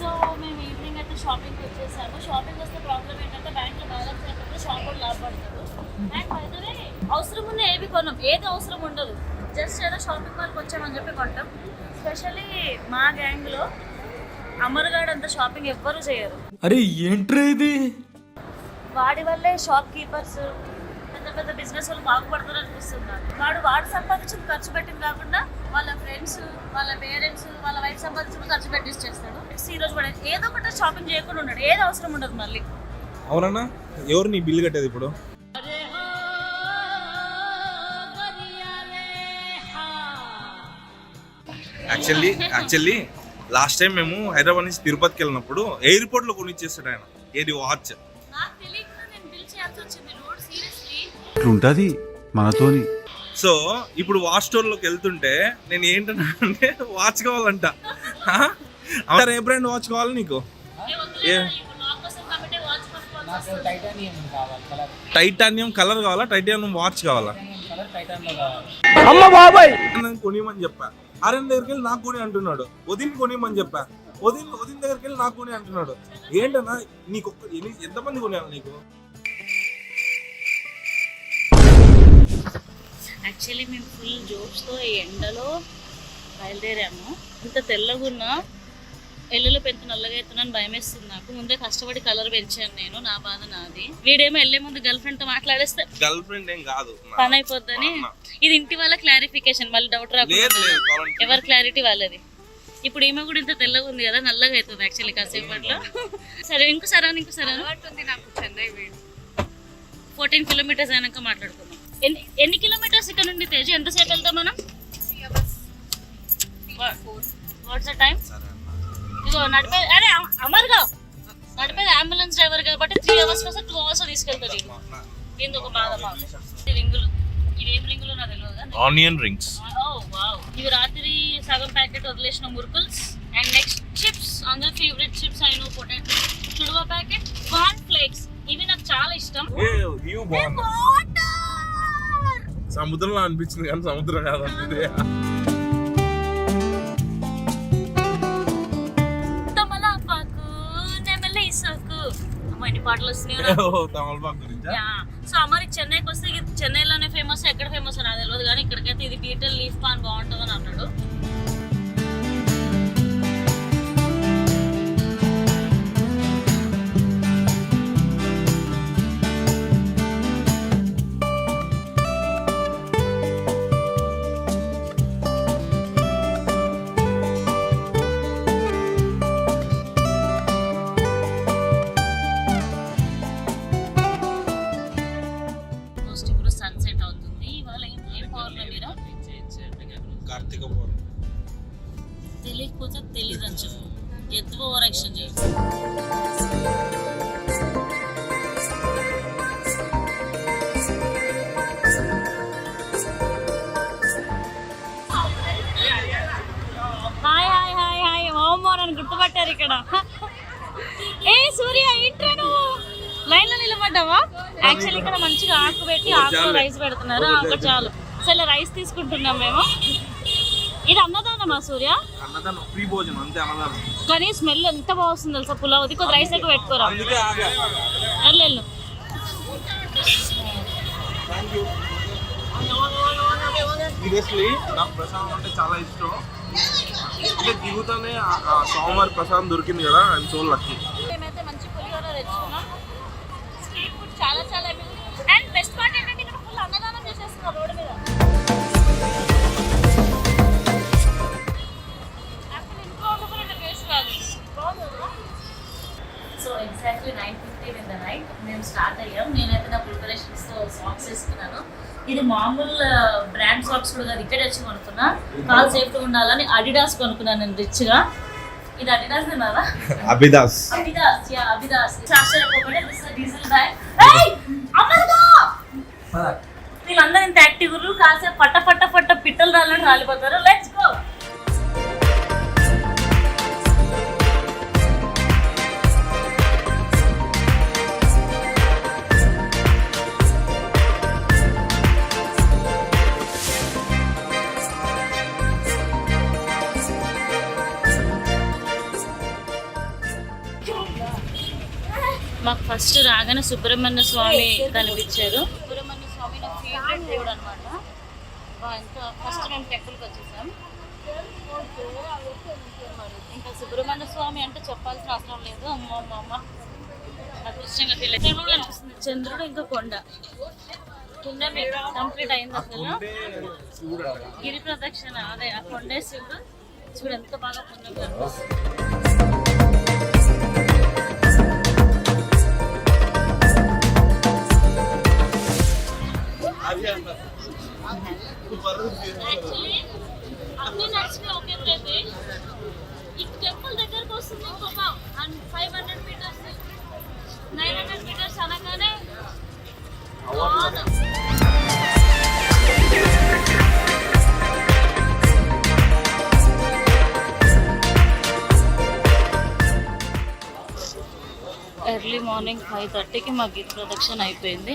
So మేము evening అయితే షాపింగ్కి వచ్చేసాము. షాపింగ్ వస్తే ప్రాబ్లం ఏంటంటే బ్యాంక్లో బ్యాలెన్స్ అయిపోతే షాప్ కూడా లాభపడతారు. అండ్ బయటనే అవసరం ఉన్న ఏవి కొనం? ఏది అవసరం ఉండదు. జస్ట్ ఏదో షాపింగ్ మాల్కి వచ్చామని చెప్పి కొంటాం. స్పెషల్లీ మా గ్యాంగ్లో అమర్గాడ్ అంత షాపింగ్ ఎవ్వరూ చేయరు. అరే ఏంట్రా ఇది? వాడి వల్లే షాప్ కీపర్స్ పెద్ద పెద్ద బిజినెస్ వాళ్ళు బాగుపడతారు అనిపిస్తుంది నాకు. వాడు వాడు సంపాదించింది ఖర్చు పెట్టింది కాకుండా వాళ్ళ ఫ్రెండ్స్ వాళ్ళ పేరెంట్స్ వాళ్ళ వైఫ్ సంపాదించింది ఖర్చు పెట్టించి చేస్తాడు. ఈ రోజు వాడు ఏదో ఒకటి షాపింగ్ చేయకుండా ఉన్నాడు. ఏది అవసరం ఉండదు మళ్ళీ. అవునన్నా? ఎవరు నీ బిల్లు కట్టేది ఇప్పుడు? యాక్చువల్లీ యాక్చువల్లీ లాస్ట్ టైం మేము హైదరాబాద్ నుంచి తిరుపతికి వెళ్ళినప్పుడు ఎయిర్పోర్ట్లో కొనిచ్చేస్తాడు ఆయన. ఏది వాచ్ నాకు తెలియకుండా నేను బిల్ చేయాల్సి వచ్చింది. ఇట్లుంటది మనతోని. సో ఇప్పుడు వాచ్ స్టోర్లోకి వెళ్తుంటే నేను ఏంటన్నా అంటే వాచ్ కావాలంట. ఏ బ్రాండ్ వాచ్ కావాలి నీకు. ఏ? టైటానియం కావాలి కలర్ టైటానియం కలర్ కావాలా? టైటానియం వాచ్ కావాలా? కావాలి నేను కొనియమని చెప్పా. ఆర్యన్ దగ్గరికి వెళ్ళి నాకు కొని అంటున్నాడు. వదిన కొనియమని చెప్పా. వదిన వదిన దగ్గరికి వెళ్ళి నాకు కొని అంటున్నాడు. ఏంటన్నా నీకు ఎంతమంది కొనియాలి నీకు? యాక్చువల్లీ మేము ఫుల్ జోక్స్తో ఈ ఎండలో బయలుదేరాము. ఇంత తెల్లగున్నా ఎల్లులో పెంత నల్లగా అవుతున్నాను భయం వేస్తుంది నాకు. ముందే కష్టపడి కలర్ పెంచాను నేను నా బాధ నాది. వీడేమో వెళ్ళే ముందు గర్ల్ ఫ్రెండ్తో మాట్లాడేస్తే గర్ల్ ఫ్రెండ్ ఏం కాదు. నా- పని అయిపోద్దని. ఇది ఇంటి వాళ్ళ క్లారిఫికేషన్ మళ్ళీ డౌట్ లేదు రాకుండా లేదు కావాలంటే ఎవరి క్లారిటీ వాళ్ళది. ఇప్పుడు ఈమె కూడా ఇంత తెల్లగా ఉంది కదా నల్లగా అవుతుంది యాక్చువల్లీ కాసేపట్లో. సరే ఇంకో సరే ఇంకో సరే ఉంది నాకు చెన్నై వేడి. ఫోర్టీన్ కిలోమీటర్స్ అయినాక మాట్లాడుకుందాం. ఎన్ని ఎన్ని కిలోమీటర్స్ ఇక్కడ నుండి తేజు? ఎంతసేపు వెళ్తాం మనం? What's time. ఇదిగో నడిపే అరే అమ- అమర్గా! నడిపేది అంబులెన్స్ డ్రైవర్ కాబట్టి త్రీ అవర్స్ కోసం టూ అవర్స్ తీసుకెళ్తాడు ఇక. దీంతో ఒక బాధ మాకు? ఈ రింగులు. ఇవి ఏం రింగులు నాకు తెలియదు ఆనియన్ రింగ్స్ ఓ వావ్ ఇవి రాత్రి సగం ప్యాకెట్ వదిలేసిన మురుకుల్స్. అండ్ నెక్స్ట్ చిప్స్ అందరి ఫేవరెట్ చిప్స్ అయిన పొటాటో. చుడువ ప్యాకెట్ కార్న్ ఫ్లేక్స్ ఇవి నాకు చాలా ఇష్టం. సముద్రంలో అనిపించింది కానీ సముద్రం కాదండి పాటలు వస్తున్నాయి సో అమరి చెన్నైకి వస్తే చెన్నైలోనే ఫేమస్ ఎక్కడ ఫేమస్ నాకు తెలియదు కానీ ఇక్కడికైతే ఇది బీటల్ లీఫ్ పాన్ బాగుంటుంది అని అన్నాడు. కార్తీక పౌర్ణమి. తెలియకపోతే తెలియదు అని చెప్పు ఎత్తు over action hi hi hi hi. ఓమో నన్ను గుర్తుపట్టారు ఇక్కడ. ఏ సూర్య ఏంట్రా నువ్వు. లైన్లో నిలబడ్డావా? యాక్చువల్లీ ఇక్కడ మంచిగా ఆకు పెట్టి ఆకులో రైస్ పెడుతున్నారు. ఆ, ఒకటి చాలు. సరే రైస్ తీసుకుంటున్నాం మేము. ఇది అన్నదానమా సూర్య? అన్నదానం ఫ్రీ భోజనం అంతే అన్నదానం. కానీ స్మెల్ ఎంత బాగుంది తెలుసా? పులావ్ ఇది కొద్ది రైస్ ఎక్కువ పెట్టుకోరా? అందుకే ఆగా. వెళ్ళు వెళ్ళు సీరియస్లీ నాకు ప్రసాదం అంటే చాలా ఇష్టం. అంటే దిగుతానే సోమవారి ప్రసాదం దొరికింది కదా I'm so so exactly nine fifteen in the night మేము స్టార్ట్ అయ్యాం. నేనైతే నా ప్రిపరేషన్స్తో సాక్స్ వేసుకున్నాను. ఇది మామూలు బ్రాండ్ సాక్స్ కూడా కాదు ఇక్కడ వచ్చి కొనుక్కున్నా. కాల్ సేఫ్టీ ఉండాలని అడిడాస్ కొనుక్కున్నాను నేను రిచ్గా ఇది అడిడాస్ తిన్నారా అభిదాస్ అభిదాస్ యా అభిదాస్ ఆశ్చర్యపోకండి దిస్ డీజిల్ బ్యాగ్ అమర్గా వీళ్ళందరూ ఇంత యాక్టివ్ కాసేపు పట్ట పట్ట పట్ట పిట్టలు రాలని రాలిపోతారు. మాకు ఫస్ట్ రాగానే సుబ్రహ్మణ్య స్వామి కనిపించారు. సుబ్రహ్మణ్య స్వామి నా ఫేవరెట్ దేవుడు అనమాట ఇంకా ఫస్ట్ మేము టెంపుల్కి వచ్చేసాం. ఇంకా సుబ్రహ్మణ్య స్వామి అంటే చెప్పాల్సిన అవసరం లేదు. అమ్మ అమ్మ అమ్మ. అదృష్టంగా ఇష్టంగా ఫీల్ చంద్రుడు అనిపిస్తుంది. చంద్రుడు ఇంకా కొండ. కింద కంప్లీట్ అయింది అసలు. గిరి ప్రదక్షిణ అదే ఆ కొండే శివుడు. చూడు ఎంత బాగా పుణ్యం కనిపిస్తుంది. అన్ని నచ్చినాయి ఒకే అయితే ఈ టెంపుల్ దగ్గరకు వస్తుంది ఇంకొక five hundred metres nine hundred metres అనగానే ఎర్లీ మార్నింగ్ ఫైవ్ థర్టీకి మా గిరి ప్రదక్షిణ అయిపోయింది.